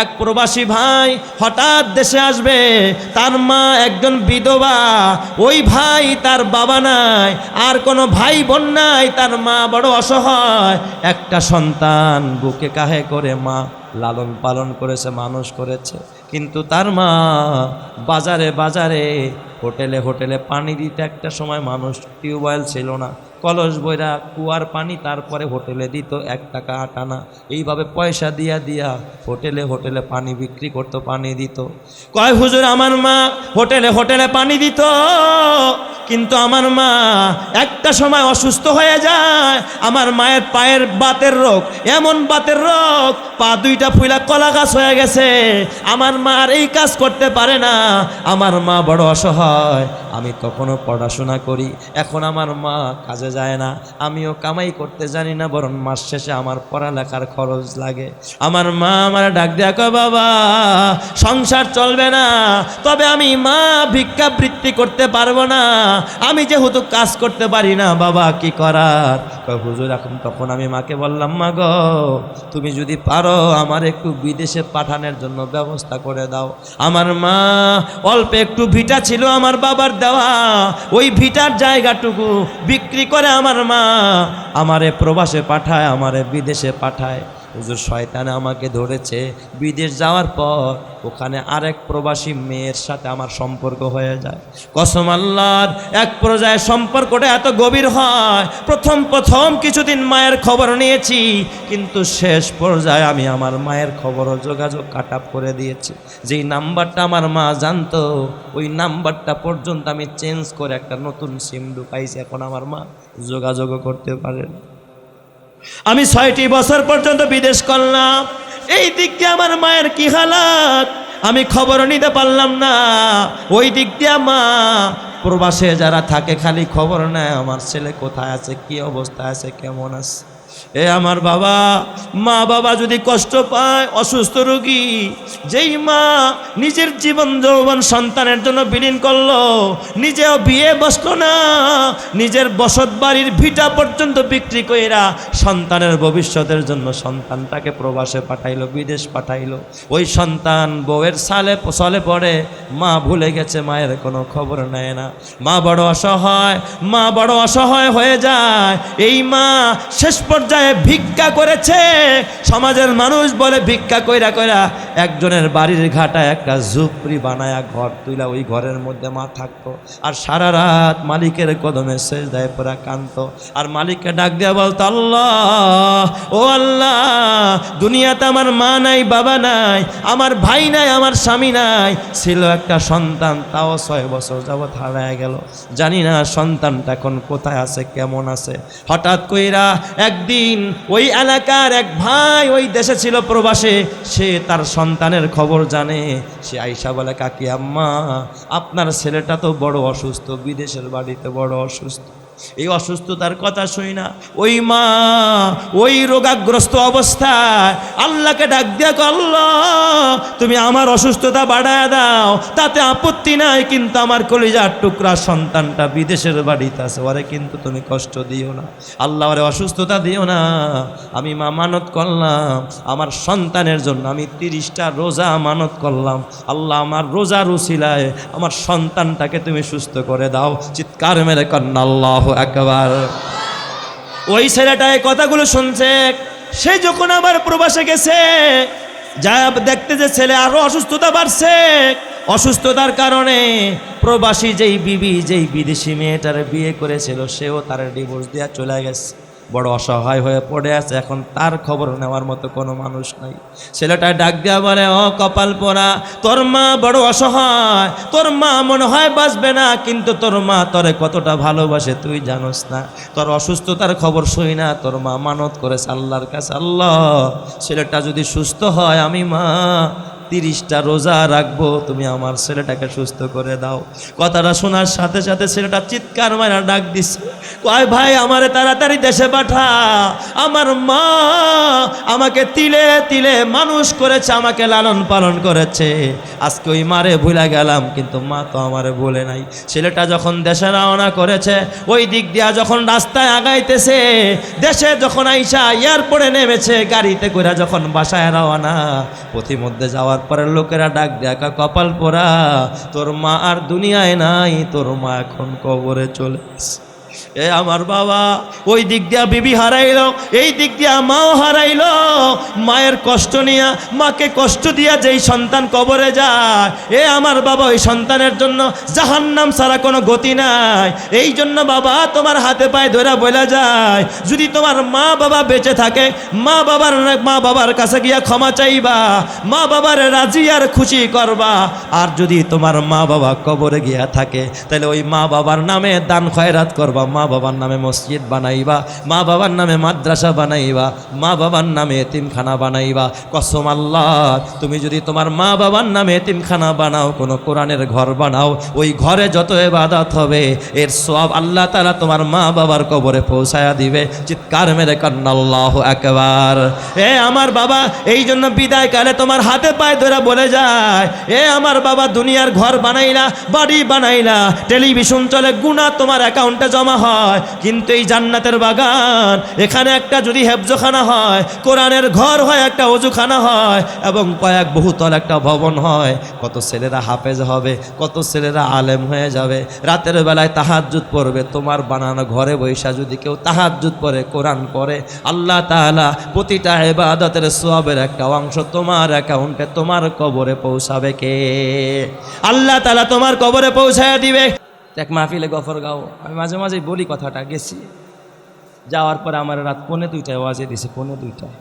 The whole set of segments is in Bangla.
এক প্রবাসী ভাই হঠাৎ দেশে আসবে, তার মা একজন বিধবা, ওই ভাই তার বাবা নাই, আর কোনো ভাই বোন নাই, তার মা বড় অসহায়। একটা সন্তান বুকে কাহে করে মা, লালন পালন করেছে, মানুষ করেছে। কিন্তু তার মা বাজারে বাজারে, হোটেলে হোটেলে পানি দিতে একটা সময় মানুষ টিউবওয়েল ছিল না। কলস বইরা কুয়ার পানি তারপরে হোটেলে দিত এক টাকা আট আনা। এইভাবে পয়সা দিয়া দিয়া হোটেলে হোটেলে পানি বিক্রি করতো, পানি দিত। কয়, হুজুর, আমার মা হোটেলে হোটেলে পানি দিত। কিন্তু আমার মা একটা সময় অসুস্থ হয়ে যায়। আমার মায়ের পায়ের বাতের রোগ, এমন বাতের রোগ, পা দুইটা ফুলা কলা গাছ হয়ে গেছে। আমার মা আর এই কাজ করতে পারে না। আমার মা বড় অসহায়। আমি তখনও পড়াশোনা করি। এখন আমার মা কাজে যায় না। আমিও কামাই করতে জানি না, বরং মাস শেষে আমার পড়ালেখার খরচ লাগে। আমার মা আমার ডাক কয়, বাবা, সংসার চলবে না। তবে আমি মা ভিক্ষাবৃত্তি করতে পারব না। আমি যেহেতু কাজ করতে পারি না, বাবা, কি করার? হুজুর, এখন তখন আমি মাকে বললাম, মা গো, তুমি যদি পারো, আমার একটু বিদেশে পাঠানোর জন্য ব্যবস্থা করে দাও। আমার মা অল্প একটু ভিটা ছিল আমার বাবার দেওয়া। ওই ভিটার জায়গাটুকু বিক্রি করে আমার মা আমারে প্রবাসে পাঠায় আমারে বিদেশে পাঠায়। হুজুর শয়তানে আমাকে ধরেছে বিদেশ যাওয়ার পর ওখানে আরেক প্রবাসী মেয়ের সাথে আমার সম্পর্ক হয়ে যায়। কসম আল্লাহর, এক পর্যায়ে সম্পর্কটা এত গভীর হয়। প্রথম প্রথম কিছুদিন মায়ের খবর নিয়েছি, কিন্তু শেষ পর্যায়ে আমি আমার মায়ের খবরও যোগাযোগ কাট করে দিয়েছি। যেই নাম্বারটা আমার মা জানতো, ওই নাম্বারটা পর্যন্ত আমি চেঞ্জ করে একটা নতুন সিম ঢুকাইছি, এখন আমার মা যোগাযোগও করতে পারেন আমি ছয়টি বছর পর্যন্ত বিদেশ করলাম। এই দিক দিয়ে আমার মায়ের কি হালাত? আমি খবর নিতে পারলাম না। ওই দিক দিয়ে মা, প্রবাসে যারা থাকে, খালি খবর নেয়, আমার ছেলে কোথায় আছে? কি অবস্থা আছে? কেমন আছে? এ আমার বাবা, মা বাবা যদি কষ্ট পায়, অসুস্থ রোগী, যেই মা নিজের জীবন যৌবন সন্তানের জন্য বিলীন করল, নিজেও বিয়ে বসল না, নিজের বসত বাড়ির ভিটা পর্যন্ত বিক্রি কইরা সন্তানের ভবিষ্যতের জন্য সন্তানটাকে প্রবাসে পাঠাইলো, বিদেশ পাঠাইলো। ওই সন্তান বউয়ের সালে সলে পড়ে, মা ভুলে গেছে, মায়ের কোনো খবর নেয় না। মা বড় অসহায়, মা বড় অসহায় হয়ে যায়। এই মা শেষ পর্যায়ে ভিক্ষা করেছে। সমাজের মানুষ বলে, ভিক্ষা কইরা কইরা একজনের বাড়ির ঘাটায় একটা ঝুপড়ি বানায়া ঘর তুইলা ওই ঘরের মধ্যে মা থাকতো। আর সারা রাত মালিকের কদমে শেষ দেয় পুরা কান্ত আর মালিককে ডাক দেওয়া বলতো, আল্লাহ, ও আল্লাহ, দুনিয়াতে আমার মা নাই, বাবা নাই, আমার ভাই নাই, আমার স্বামী নাই। ছিল একটা সন্তান, তাও ছয় বছর যাবৎ হারায় গেল। জানি না সন্তানটা এখন কোথায় আছে, কেমন আছে। হঠাৎ কইরা একদিন ওই এলাকার এক ভাই ওই দেশে ছিল প্রবাসে, সে তার সন্তানের খবর জানে। সে আইসা বলে, কাকি আম্মা, আপনার ছেলেটা তো বড় অসুস্থ, বিদেশের বাড়িতে বড় অসুস্থ। এই অসুস্থতার কথা শুই না। ওই মা ওই রোগাগ্রস্ত অবস্থায় আল্লাহকে ডাক দিয়া কো, আল্লাহ তুমি আমার অসুস্থতা বাড়ায় দাও। তাতে আপত্তি নাই কিন্তু আমার কলিজার টুকরা সন্তানটা বিদেশের বাড়িতে আছে। ওরে কিন্তু তুমি কষ্ট দিও না। আল্লাহ ওরে অসুস্থতা দিও না। আমি মা মানত করলাম। আমার সন্তানের জন্য আমি তিরিশটা রোজা মানত করলাম। আল্লাহ আমার রোজা রুসিলায় আমার সন্তানটাকে তুমি সুস্থ করে দাও। চিৎকার মেরে কন্যা আল্লাহ একবার ওই ছেলেটা এই কথাগুলো শুনছে। সে যখন আবার প্রবাসে গেছে, যা দেখতে যে ছেলে আরও অসুস্থতা বাড়ছে, অসুস্থতার কারণে প্রবাসী যেই বিবি, যেই বিদেশি মেয়েটার বিয়ে করেছিল, সেও তার ডিভোর্স দেওয়া চলে গেছে। বড় অসহায় হয়ে পড়ে আছে, এখন তার খবর নেওয়ার মতো কোনো মানুষ নাই। ছেলেটা ডাক দেওয়া বলে, ও কপাল পরা তোর মা বড় অসহায়, তোর মা মনে হয় বাঁচবে না, কিন্তু তোর মা তোরে কতটা ভালোবাসে তুই জানোস না। তোর অসুস্থতার খবর শুই না, তোর মা মানত করেছে আল্লাহর কাছে। আল্লাহ, ছেলেটা যদি সুস্থ হয়, আমি মা, তিরিশটা রোজা রাখব, তুমি আমার ছেলেটাকে সুস্থ করে দাও। কথাটা শোনার সাথে সাথে ছেলেটা চিৎকার মারা ডাক দিছে। কয়, ভাই, আমারে তাড়াতাড়ি দেশে পাঠা। আমার মা আমাকে তিলে তিলে মানুষ করেছে, আমাকে লালন পালন করেছে। আজকে ওই মারে ভুলে গেলাম, কিন্তু মা তো আমারে বলে নাই। ছেলেটা যখন দেশে রওনা করেছে, ওই দিক দিয়া যখন রাস্তায় আগাইতেছে, দেশে যখন আইসা এয়ারপোর্টে নেমেছে, গাড়িতে করে যখন বাসায় রওনা, পথিমধ্যে যাওয়ার পরে লোকেরা ডাক দেখা কপাল পোড়া, তোর মা আর দুনিয়ায় নাই, তোর মা এখন কবরে চলে। এ আমার বাবা, ওই দিক দিয়া বিবি হারাইলো, এই দিক দিয়া মাও হারাইলো। মায়ের কষ্ট নিয়া, মাকে কষ্ট দিয়া যেই সন্তান কবরে যায়, এ আমার বাবা ওই সন্তানের জন্য জাহান্নাম ছাড়া কোনো গতি নাই। এই জন্য বাবা তোমার হাতে পায়ে ধরা বলা যায়। যদি তোমার মা বাবা বেঁচে থাকে, মা বাবার মা বাবার কাছে গিয়া ক্ষমা চাইবা, মা বাবার রাজি আর খুশি করবা। আর যদি তোমার মা বাবা কবরে গিয়া থাকে, তাহলে ওই মা বাবার নামে দান খয়রাত করবা। মা বাবার নামে মসজিদ বানাইবা, মা বাবার নামে মাদ্রাসা বানাইবা, মা বাবার নামে এতিমখানা বানাইবা। কসম আল্লাহ, তুমি যদি তোমার মা বাবার নামে এতিমখানা বানাও, কোনো কোরআনের ঘর বানাও, ওই ঘরে যত এবাদত হবে, এর সব আল্লাহ তারা তোমার মা বাবার কবরে পৌঁছায়া দিবে। চিৎকার মেরে কান্না, আল্লাহ একবার এ আমার বাবা এই জন্য বিদায় কালে তোমার হাতে পায়ে ধরে বলে যায়, এ আমার বাবা, দুনিয়ার ঘর বানাইলা, বাড়ি বানাইলা, টেলিভিশন চলে গুণা তোমার অ্যাকাউন্টে জমা হয়, কিন্তু এই জান্নাতের বাগান, এখানে একটা যদি হেফজখানা হয়, কোরআনের ঘর হয়, একটা অজুখানা হয়, এবং কয়েক বহুতল একটা ভবন হয়, কত ছেলেরা হাফেজ হবে, কত ছেলেরা আলেম হয়ে যাবে, রাতের বেলায় তাহাজ্জুদ পড়বে, তোমার বানানো ঘরে বৈশা যদি কেউ তাহাজ্জুদ পড়ে, কোরআন পড়ে, আল্লাহ তাআলা প্রতিটা ইবাদতের সওয়াবের একটা অংশ তোমার অ্যাকাউন্টে তোমার কবরে পৌঁছাবে কে? আল্লাহ তালা তোমার কবরে পৌঁছায় দিবে। এক মাহফিলে গফর গাও। আমি মাঝে মাঝে বলি কথাটা, গেছি। যাওয়ার পরে আমার রাত পৌনে দুইটায় ওয়াজে দিছে, পৌনে দুইটায়।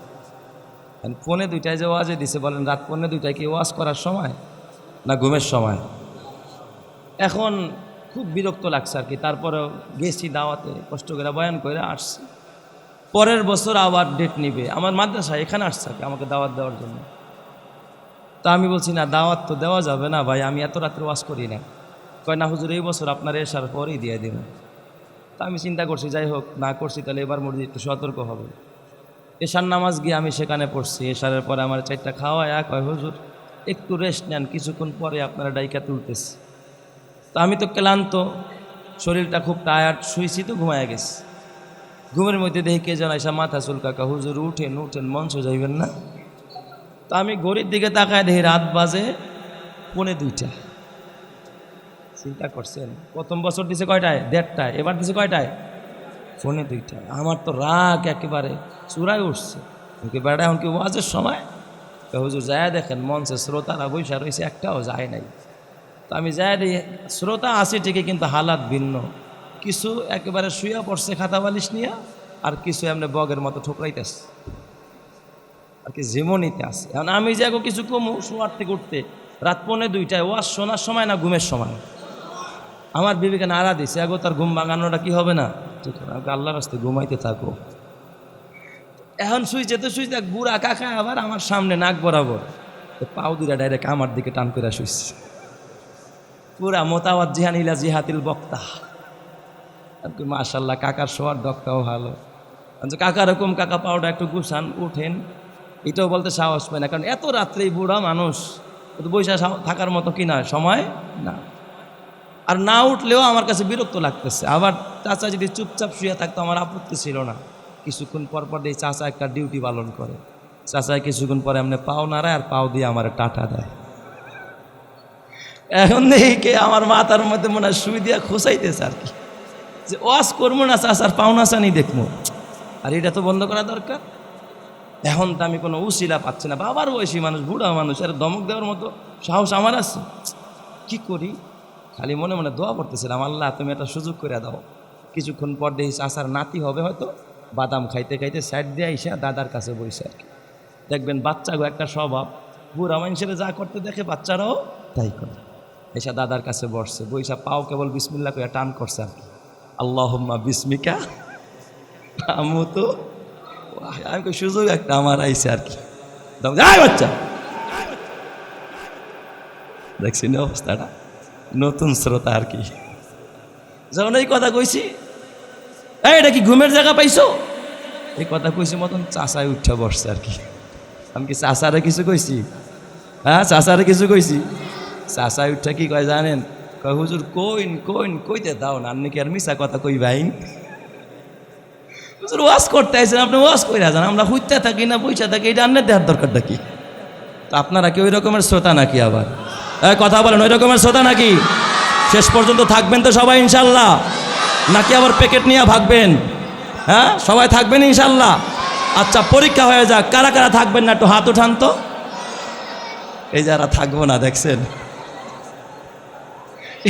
পৌনে দুইটায় যে ওয়াজে দিছে, বলেন রাত পৌনে দুইটায় কি ওয়াজ করার সময় না ঘুমের সময়? এখন খুব বিরক্ত লাগছে আর কি। তারপরে গেছি দাওয়াতে, কষ্ট করে বয়ান করে আসছি। পরের বছর আবার ডেট নিবে। আমার মাদ্রাসা এখানে আসছে আর কি, আমাকে দাওয়াত দেওয়ার জন্য। তা আমি বলছি, না, দাওয়াত তো দেওয়া যাবে না ভাই, আমি এত রাত্রে ওয়াজ করি না। কয়, না হুজুর, এই বছর আপনার এসার পরেই দিয়ে দিব। তা আমি চিন্তা করছি, যাই হোক, না করছি, তাহলে এবার মসজিদ একটু সতর্ক হবে। এশার নামাজ গিয়ে আমি সেখানে পড়ছি। এশারের পরে আমার চারটা খাওয়া এক হয় হুজুর, একটু রেস্ট নেন, কিছুক্ষণ পরে আপনারা ডাইকা তুলতেছে। তো আমি তো ক্লান্ত, শরীরটা খুব টায়ার্ড শুয়েছি তো ঘুমায় গেছি। ঘুমের মধ্যে দেখি কে যেন এসা মাথা চুলকাকা, হুজুর, উঠেন উঠেন, মঞ্চ যাইবেন না? তো আমি ঘড়ির দিকে তাকায় দেখি রাত বাজে পৌনে দুইটা। চিন্তা করছেন, প্রথম বছর দিছে কয়টায়? দেড়টায়। এবার দিছে কয়টায়? ফোনে দুইটায়। আমার তো রাগ একেবারে চূড়ায় উঠছে। ওকে বেড়া, এখন কি ওয়াজের সময়? হুজুর, যায় দেখেন, মঞ্চে শ্রোতারা বৈশা রয়েছে একটাও যায় নাই। তো আমি যাই দিই শ্রোতা আছে ঠিকই, কিন্তু হালাত ভিন্ন। কিছু একেবারে শুয়া পড়ছে খাতা বালিশ নিয়ে, আর কিছু এমনি বগের মতো ঠোকরাইতেছে। আর কি জীবনীতে আছে। এখন আমি যাব কিছু কমু, শোয়ার থেকে উঠতে, রাত পৌনে দুইটায়, ওয়াজ শোনার সময় না ঘুমের সময়? আমার বিবেকে নাড়া দিছে, আগো, তার ঘুম ভাঙানোটা কি হবে না? আল্লাহর রাস্তায় ঘুমাইতে থাকো। এখন শুইছে তো শুইছে এক বুড়া কাকা, আবার আমার সামনে নাক বরাবর। পাও দুটা ডাইরেক্ট আমার দিকে টান করে শুইছে। পুরা মোতাবাদ জিহানিলা জিহাতিল বক্তা। মাশাল্লাহ কাকার শোয়ার দক্তাও ভালো। কাকা রকম কাকা পাউডার একটু গুছান, উঠেন। এটাও বলতে সাহস পায় না, কারণ এত রাত্রেই বুড়া মানুষ বৈশা থাকার মতো কি না, সময় না। আর না উঠলেও আমার কাছে বিরক্ত লাগতেছে। আবার চাচা যদি চুপচাপ শুয়ে থাকতো, আমার আপত্তি ছিল না। কিছুক্ষণ পর পর এই চাচা একটা ডিউটি পালন করে। চাচা কিছুক্ষণ পরে এমনি পাও নাড়ায় আর পাও দিয়ে আমার টাটা দেয়। এখন দেখি কে আমার মাথার মধ্যে মনে হয় শুই দিয়া খুসাইতেছে আর কি। যে ওয়াজ করব না চাচার পাওনা চানি দেখব। আর এটা তো বন্ধ করা দরকার। এখন তো আমি কোনো উশিলা পাচ্ছি না। বাবার বয়সী মানুষ, বুড়া মানুষ আর দমক দেওয়ার মতো সাহস আমার আছে। কি করি? খালি মনে মনে দোয়া করতেছিলাম আল্লাহ, তুমি একটা সুযোগ করে দাও। কিছুক্ষণ পর দেখি চাষার নাতি হবে হয়তো। বাদাম খাইতে খাইতে সাইড দিয়ে আইসা দাদার কাছে বসে আর কি। দেখবেন বাচ্চাগো একটা স্বভাব। বুড়া মানুষের যা করতে দেখে বাচ্চারাও তাই করে। এসা দাদার কাছে বসছে, বইসা পাও কেবল বিসমিল্লা করে টান করছে আর কি। আল্লাহম্মা বিসমিকা, আমু তো আমি সুযোগ একটা আমার আইসে আর কি। বাচ্চা। দেখছি না অবস্থাটা? নতুন শ্রোতা আর কি। যখন এই কথা কইছি, এই, এটা কি ঘুমের জায়গা পাইছো? এই কথা কইছি, মতন চাষায় উঠা বসছে আর কি। আমি কি চাষারে কিছু কইছি? হ্যাঁ চাষারে কিছু কইছি? চাষায় উঠে কি কয় জানেন? কয়, হুজুর, কইন কইন, কইতে দাও না আপনি কি আর মিশা কথা কই ভাইন? হুজুর ওয়াশ করতে আইছেন, আপনি ওয়াশ কইরা যান, আমরা হুইতে থাকি না, পয়সা থাকি, এটা আন্নের দেওয়ার দরকারটা কি? তা আপনারা কি ওই রকমের শ্রোতা নাকি আবার? কথা বলেন, ওই রকমের শ্রোতা নাকি? শেষ পর্যন্ত থাকবেন তো সবাই ইনশাল্লাহ নাকি আবার প্যাকেট নিয়ে ভাগবেন? হ্যাঁ? সবাই থাকবেন ইনশাল্লাহ আচ্ছা পরীক্ষা হয়ে যাক। কারা কারা থাকবেন না, একটু হাত উঠান তো। এই যারা থাকব না, দেখছেন?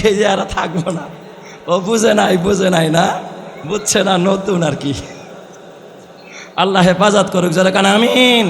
এই যে আর থাকব না। ও বুঝে নাই বুঝে নাই না? বুঝছে না, নতুন আর কি। আল্লাহ হেফাজত করুক যারা কান আমিন।